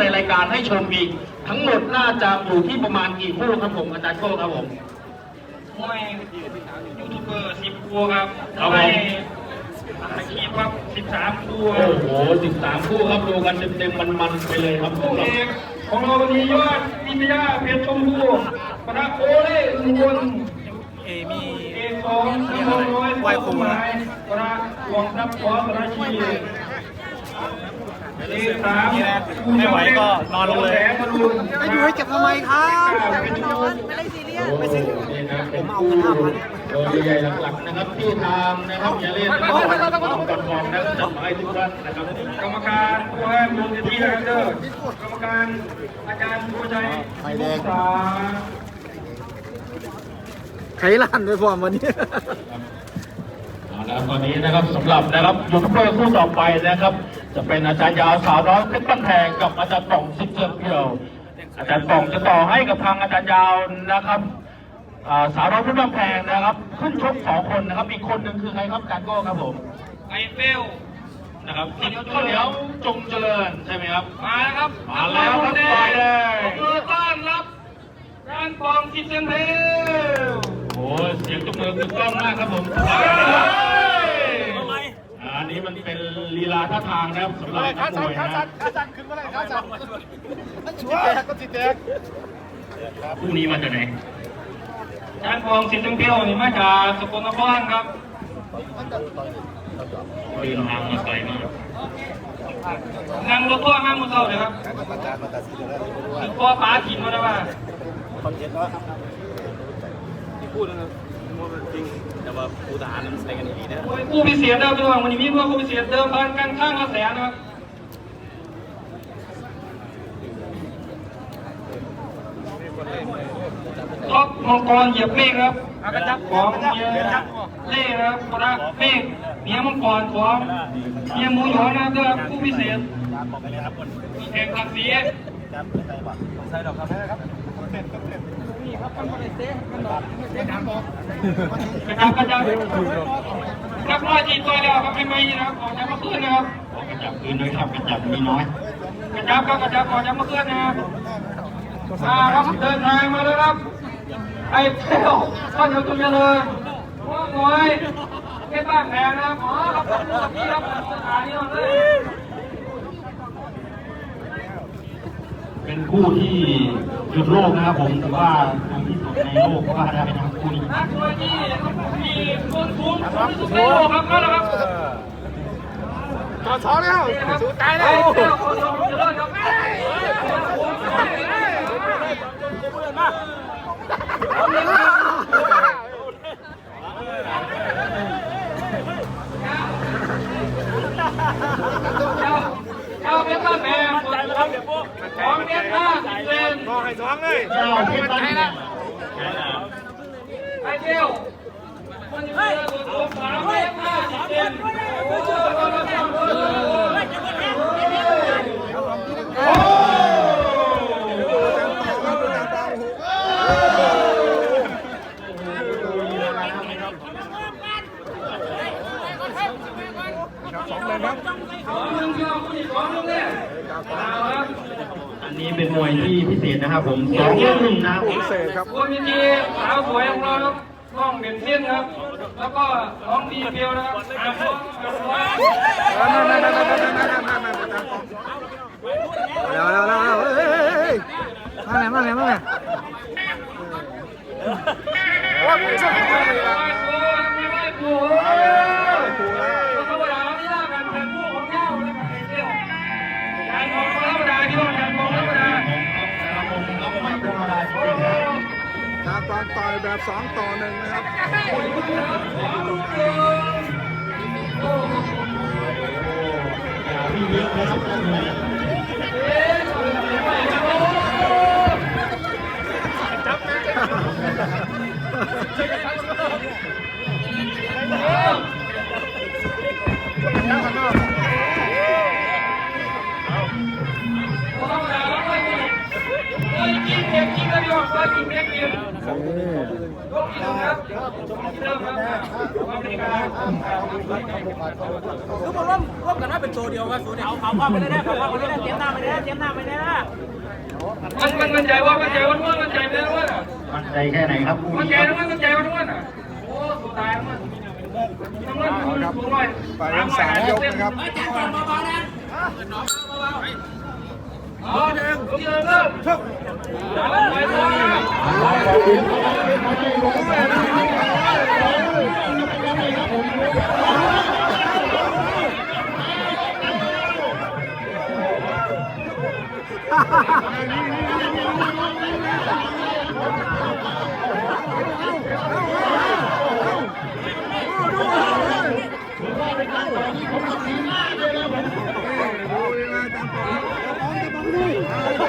ในรายการให้ชมอีก ทั้งหมดน่าจะอยู่ที่ประมาณกี่คู่ครับผมอาจารย์โก้ครับผมมวยยูทูบเบอร์สิบคู่ครับครับผมไปอาชีพครับสิบสามคู่ครัโอ้บโห13คู่ครับดูกันเต็มๆมันๆไปเลยครับคู่เอกของเราวันนี้ยอดวิทยาเพชรชมพูปนะโอเล่อึ้งวนเอมีเอกสองสมองน้อยไหว้ครูนะปนะหลวงทับขอปนะชีเอกสาม ไม่ไหวก็นอนลงเลยแสงอรุณจะอยู่ให้เก็บทำไมครับเป็นนยูอนไม่ได้ซีเรียสโอ้โหนี่นะเป็นคู่ตัวใหญ่ๆหลักๆนะครับที่ทางนะครับอย่าเล่นนะครับต้องกำลังนะครับจัดให้ทุกท่านนะครับกรรมการผู้ให้มูลนิธินะครับเด้อกรรมการอาจารย์ผู้ใจมุกษาไขลันด้วยฟอร์มวันนี้เอาละตอนนี้นะครับสำหรับนะครับยูทูบเบอร์คู่ต่อไปนะครับ จะเป็นอาจารย์ยาวสาวน้อยเพชรบ้านแพงกับอาจารย์ป่องสิทธิ์เจียมเพียว อาจารย์ป่องจะต่อให้กับทางอาจารย์ยาวนะครับอ่าสาวน้อยเพชรบ้านแพงนะครับ ขึ้นชกสองคนนะครับ อีกคนหนึ่งคือใครครับอาจารย์โก้ครับผมไอเฟลนะครับข้าวเหนียวจงเจริญใช่ไหมครับ มาแล้วครับมาแล้วครับไปเลยขอบคุณต้อนรับร้านปองคิดเซนเทลโอ้ยเสียงตบมือตึกต้องมากครับผม อ่าอันนี้มันเป็นลีลาท่าทางนะครับสำหรับนักมวยนะชัวร์ก็จิแตกพรุ่งนี้มาจากไหนร้านปองคิดเซนเทลนี่มาจากสกลนครครับเดินทางมาไกลมากนั่งรถทั่วห้างมือเศร้าเลยครับถึงพ่อป๋าถิ่นมาแล้วว่าที่พูดนะครับมันจริงแต่ ว่าผู้ทหารมันใส่กันอย่างนี้นะผู้พิเศษเดิมพี่น้องวันนี้มีเพื่อผู้พิเศษเดิมพันกันข้างละแสนนะครับท็อปมังกรเหยียบเมฆครับของเมียเล่ครับพระเมฆเมียมังกรของเมียหมูหยองนะครับผู้พิเศษแข่งขันสีใช่ดอกครับะจับกระจับนักร้อยจีนตัวเดียวครับไม่ไม่นะครับออกจากเมื่อคืนนะครับกระจับคืนด้วยครับกระจับมีน้อยกระจับครับกระจับออกจากเมื่อคืนนะครับมาครับเดินทางมาแล้วครับไอ้เที่ยวข้าวเหนียวตุ้มยาเลยว่าน้อยแค่บ้านแพงนะครับอ๋อครับผมนี่รับสถานีเราเลย เป็นคู่ที่หยุดโลกนะครับผมถือว่าทำที่สุดในโลกก็ว่าได้นะครับคู่นี้นักมวยที่มีคนสูงที่สุดในโลกครับมาแล้วครับต่อช้อนแล้วสู้ตายไอ้แล้วเที่ยวคนสูงจะเลิศครับเอาเป็นบ้านแม่ ของเมียนมาสิเป็นบอกให้สองเลยเจ้าเพชรบ้านแพงไอ้เที่ยวมันอยู่ในตัวสามเมียนมาสิเป็นของเมืองเชียงผู้หญิงของเมืองเนี่ยเอาครับ อั นนี้เป็นมวยที่พิเศษนะครับผมสองเรื่องหนึ่งนะพิเศษครับคุณมีทีสาวสวยของเราครับน้องเบนซินครับ แล้วก็น้องดีเพียวนะครับ ครับตอนต่อยแบบสองต่อหนึ่งนะครับธ ที่หนึ่งครับที่เริ่มครับอเมริกาคือผมร่วมร่วมกันว่าเป็นโซเดียวกันโซเดียวเอาความไปได้ๆความไปได้เตรียมหน้าไปได้เตรียมหน้าไปได้มันมันมันใจว่ามันใจวันวันมันใจไปแล้วว่ามั่นใจแค่ไหนครับมันใจคนะรับมันมันใจวันวันอะโอ้สุดตายมันน้ำมันมันสูงหน่อยไปเรื่องสามยกนะครับอ๋อหนึ่งยกที่หนึ่งเริ่มไปเลยกองสาม ก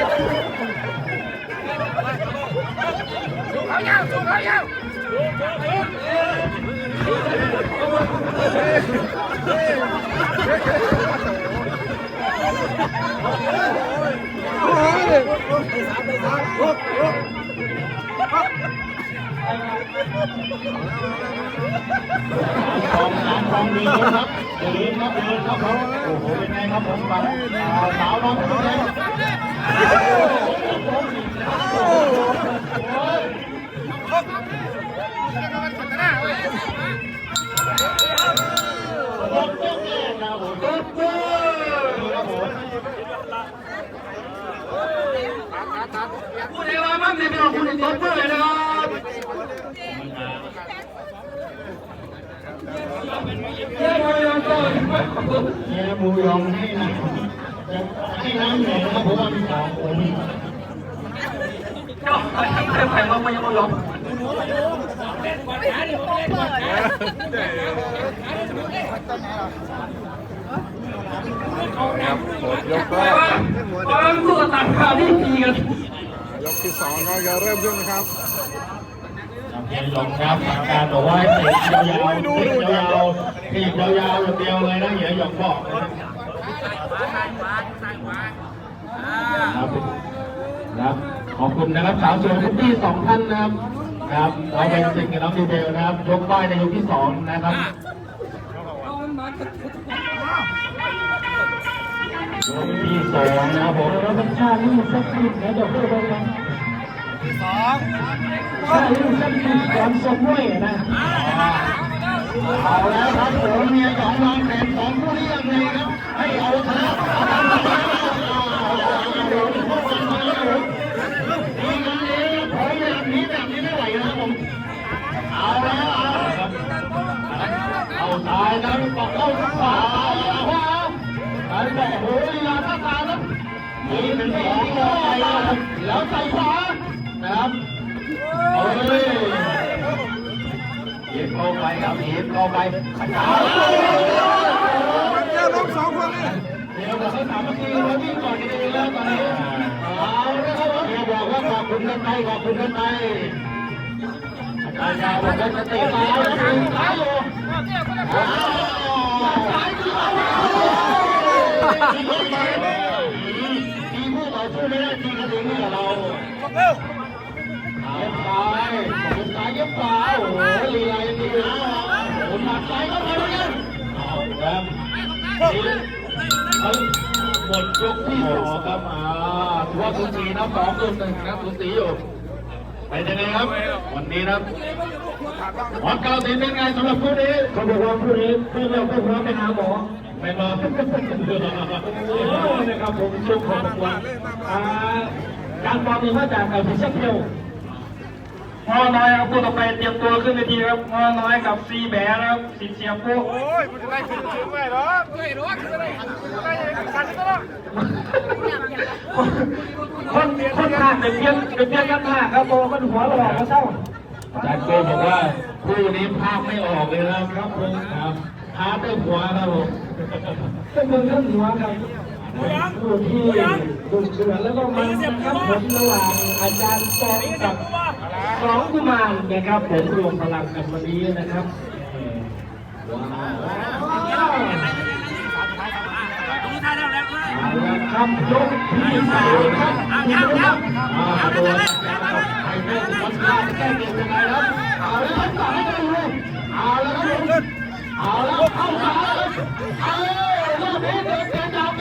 อ งดีครับเดินครับเดินครับเขาโอ้โหเป็นไงครับผมฝั่งสาวน้องคนนี้พูด เองว่ามั่งเนี่ยเป็นของคุณในตัวเพื่อเลยนะครับเย้มายังก็เนี่ยหมูยองให้นะให้น้ำเหนือนะครับเพราะว่ามีสองคนเจ้าไปทั้งเต็มแผ่นเราไม่ยังไม่ยอม ครับหดยกไปก็ว่าตอนสู้กับต่างชาติที่ตีกันยกที่สองก็จะเริ่มขึ้นนะครับเย็นลงครับการบอกว่าเตะยาวๆเตะยาวๆถีบยาวๆอย่างเดียวเลยนะเหยียหยองบอกนะครับนะครับขอบคุณนะครับสาวสวยทุกที่สองท่านนะครับ ครับเราเป็นสิ่งกับน้องดีเทลนะครับยกป้ายในยกที่สองนะครับยกที่สองนะครับผมเราเป็นชาตินี่สักทีนะเดี๋ยวเพูดไปนะชาตินี่สักทีก่อนสมมวยนะเอาแล้วครับผมเมียสองวางแผนสองผู้นี้ยังไงครับให้เอาชนะดีกันดีผมแบบนี้แบบนี้ไม่ไหวนะครับผม เอาแล้วเอาครับ เอาซ้ายนบอกเข้าขวาเอาขวาซ้ายบอกโอ้ยลาท่าทางนะนี่เป็นสองต่อไปนะครับแล้วใส่ขวานะครับเอาเลยเย็บเข้าไปครับเย็บเข้าไปขยับเจ้าน้องสองคนนี่เดี๋ยวเราเขาถามเมื่อกี้ว่าวิ่งก่อนกันเองแล้วตอนนี้เอาแล้วครับเดี๋ยวบอกว่าขอบคุณกันไปขอบคุณกันไปอาจารย์ยาวบอกว่าจะเตะตายขอยู่ทีผู้ต่อสู้ไม่ได้ทีกระดิ่งนี่กับเราเย็บซ้ายเย็บซ้ายเย็บขวาโอ้โหลีลายังดีนาย หมือนกันเอาครับเอาหมดยกที่สองครับอ่าถือว่าสูสีนะสองต่อหนึ่งนะสูสีอยู่ เป็นยังไงครับ วันนี้นะหมอกาลสินเป็นไงสำหรับคู่นี้เขาบอกว่าคู่นี้เพื่อนเราเพื่อนเราไปหาหมอไม่มานะครับผมชุกของวันการบอลนี่มาจากไอ้พิเศษเดียว พ่อน้อยครับพูดต่อไปเตรียมตัวขึ้นเวทีครับพ่อน้อยกับซีแบร์นะครับสิทธิ์เสียปุ๊โอ้ยมันจะได้ขึ้นขึ้นไหมเหรอไม่รู้ว่าจะได้ได้ขันก็ได้คนคนหน้าเป็นเพี้ยนเป็นเพี้ยนกันหน้าครับโตมันหัวหลอกมาเศร้าอาจารย์โกบอกว่าคู่นี้ภาพไม่ออกเลยนะครับผมครับหาแต่หัวครับผมเป็นเมืองท่านหัวครับ ผู้ที่ดุเดือดแล้วก็มันนะครับผมระหว่างอาจารย์ปองกับสองกุมารนะครับผมรวมพลังกันวันนี้นะครับว้าวเอาละครับยกที่สามครับคุณผู้ชมอ่าโดนใครเพิ่มวัดใจแก้เกมยังไงครับเอาแล้วครับสั่งให้ดูเอาแล้วครับเอาแล้วเข้ามาแล้วเอารอบนี้เดินเก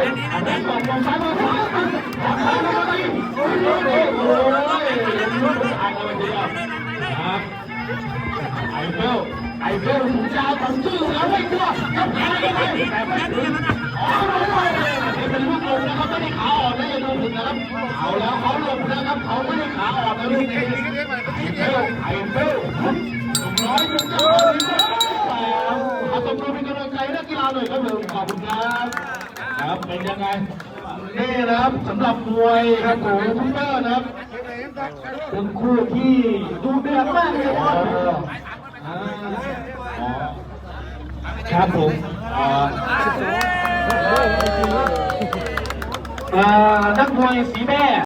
ไอันนี้กล่องมองซ้ายมองขวาขวาซ้ายมาไปโอ้ยโอ้ยโอ้ยลุ้นทางกันไปทีเดียวนะครับไอเอเฟลถึงยาวของชื่อแล้วไม่กลัวก็แพ้ยังไงแต่ไม่ถึงอ๋อไม่เป็นลูกลงนะครับไม่ได้ขาอ่อนนะอย่าดูผิดนะครับเอาแล้วเขาลงนะครับเขาไม่ได้ขาอ่อนนะลูกนี้ไอเฟลไอเฟลน้อยจุดเจ้าหญิงแล้วอาตบมือเป็นกำลังใจนักกีฬาหน่อยครับผมขอบคุณครับ ครับเป็นยังไงนี่นะครับสำหรับมวยครับโอ้ทุกเตอร์นะครับเป็นคู่ที่ดูเดือดมากเลยครับครับผมนักมวยสีแม่